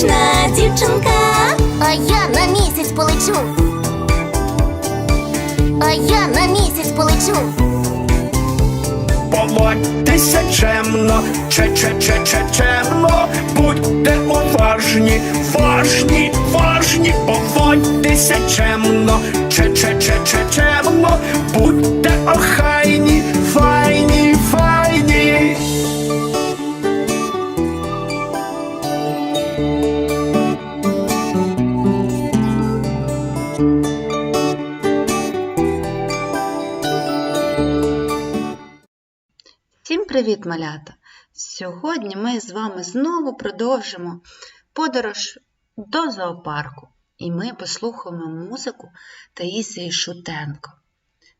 смішна дівчинка. А я на місяць полечу. А я на місяць полечу. Поводьтеся чемно, че че че че чемно, будьте уважні, важні, важні, поводьтеся чемно, че че че че чемно, будьте охайні, привіт, малята! Сьогодні ми з вами знову продовжимо подорож до зоопарку, і ми послухаємо музику Таїсії Шутенко.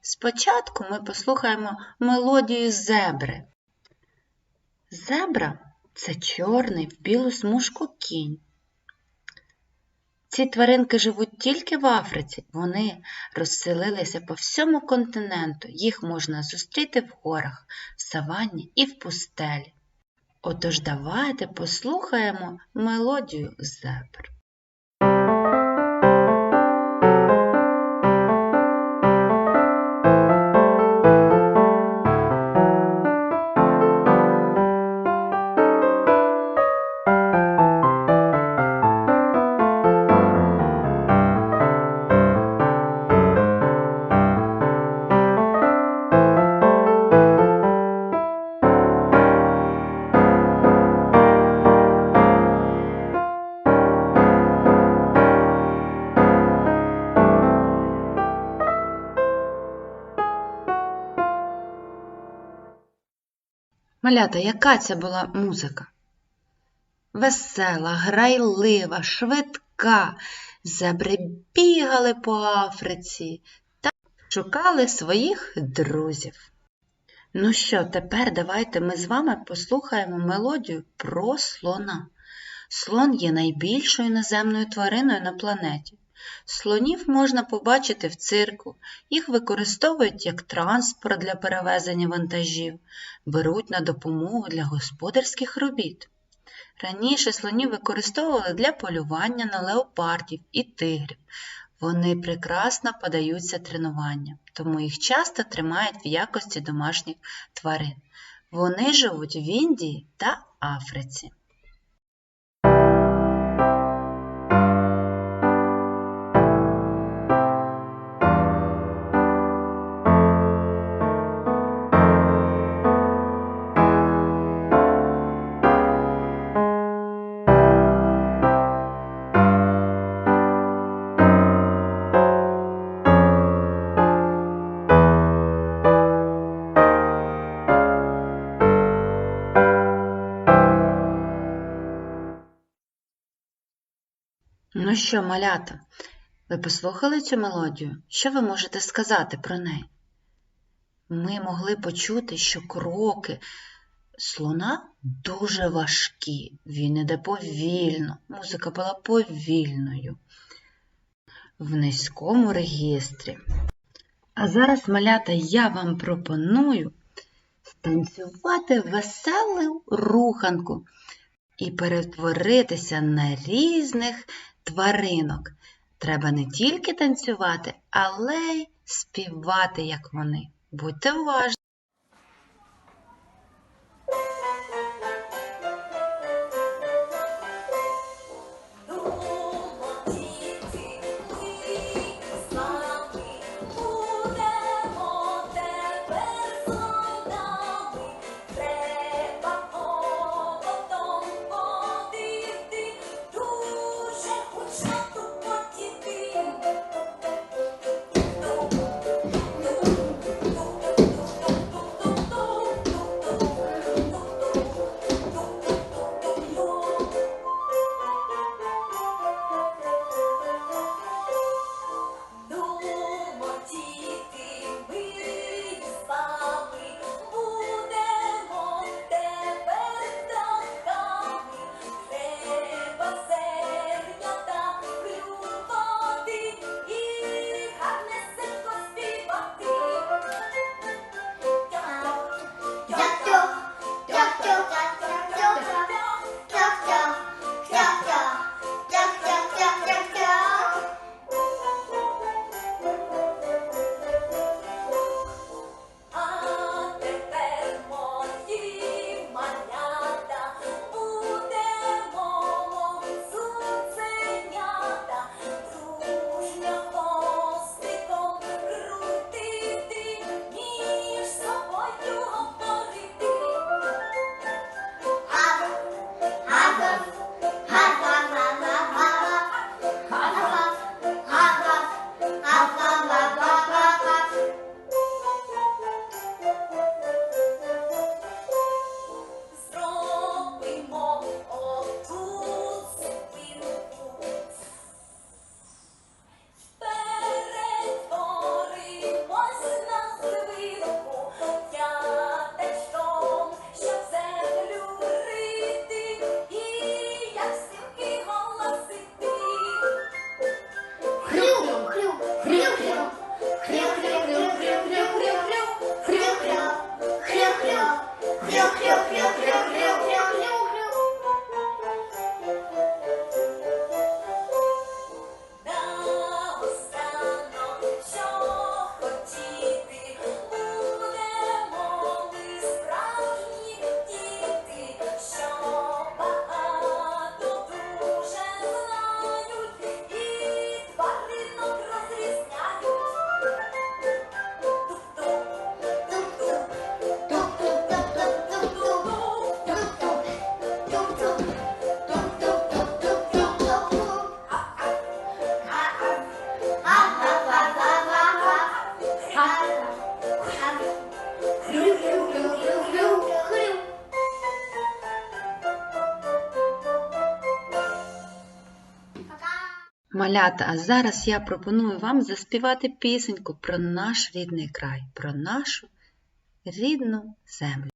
Спочатку ми послухаємо мелодію зебри. Зебра це чорний в білу смужку кінь. Ці тваринки живуть тільки в Африці. Вони розселилися по всьому континенту. Їх можна зустріти в горах, в саванні і в пустелі. Отож давайте послухаємо мелодію зебр. Малята, яка це була музика? Весела, грайлива, швидка. Зебри бігали по Африці та шукали своїх друзів. Ну що, тепер давайте ми з вами послухаємо мелодію про слона. Слон є найбільшою наземною твариною на планеті. Слонів можна побачити в цирку, їх використовують як транспорт для перевезення вантажів, беруть на допомогу для господарських робіт. Раніше слонів використовували для полювання на леопардів і тигрів. Вони прекрасно подаються тренуванням, тому їх часто тримають в якості домашніх тварин. Вони живуть в Індії та Африці. Ну що, малята, ви послухали цю мелодію? Що ви можете сказати про неї? Ми могли почути, що кроки слона дуже важкі. Він іде повільно. Музика була повільною в низькому регістрі. А зараз, малята, я вам пропоную станцювати веселу руханку і перетворитися на різних тваринок. Треба не тільки танцювати, але й співати, як вони. Будьте уважні! Малята, а зараз я пропоную вам заспівати пісеньку про наш рідний край, про нашу рідну землю.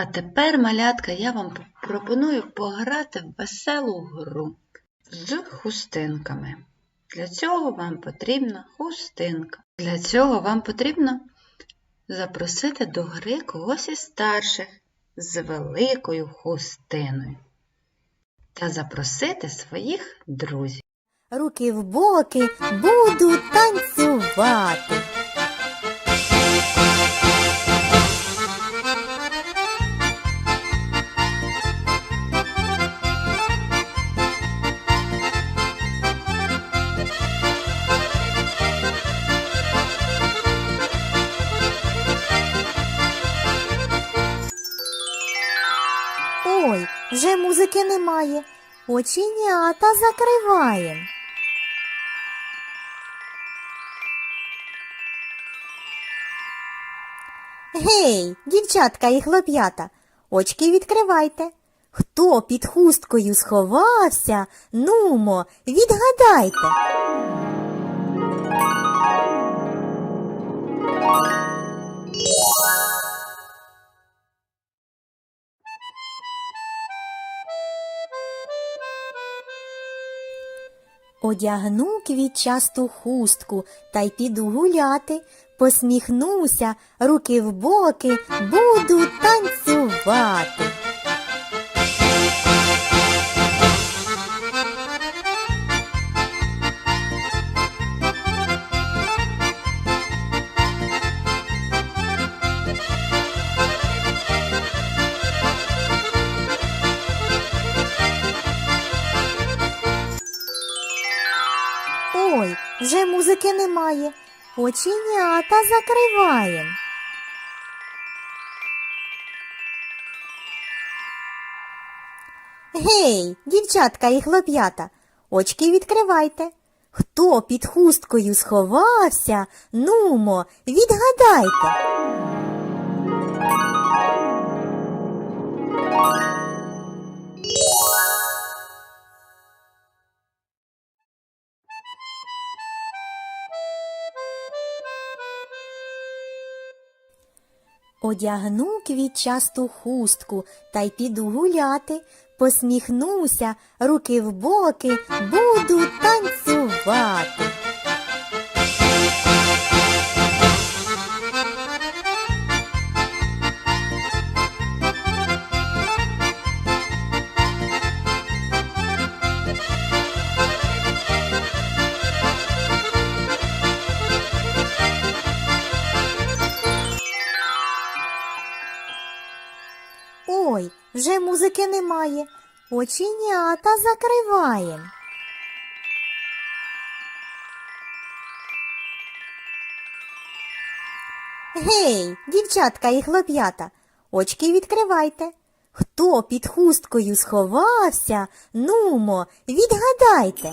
А тепер, малятка, я вам пропоную пограти в веселу гру з хустинками. Для цього вам потрібна хустинка. Для цього вам потрібно запросити до гри когось із старших з великою хустиною та запросити своїх друзів. Руки в боки буду танцювати. Музики. Оченята закриваєм. Гей, дівчатка і хлоп'ята, очки відкривайте. Хто під хусткою сховався? Нумо, відгадайте. Одягну квітчасту хустку та й піду гуляти, посміхнуся, руки в боки, буду танцювати. Вже музики немає. Оченята закриваєм. Гей, дівчатка і хлоп'ята, очки відкривайте. Хто під хусткою сховався? Нумо, відгадайте. Одягну квітчасту хустку та й піду гуляти, посміхнуся, руки в боки, буду танцювати. Вже музики немає. Оченята закриваєм. Гей, дівчатка і хлоп'ята, очки відкривайте. Хто під хусткою сховався? Нумо, відгадайте.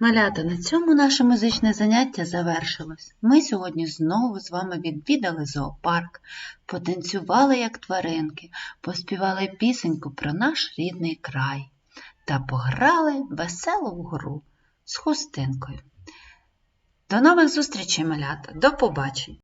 Малята, на цьому наше музичне заняття завершилось. Ми сьогодні знову з вами відвідали зоопарк, потанцювали як тваринки, поспівали пісеньку про наш рідний край та пограли веселу гру з хустинкою. До нових зустрічей, малята! До побачення!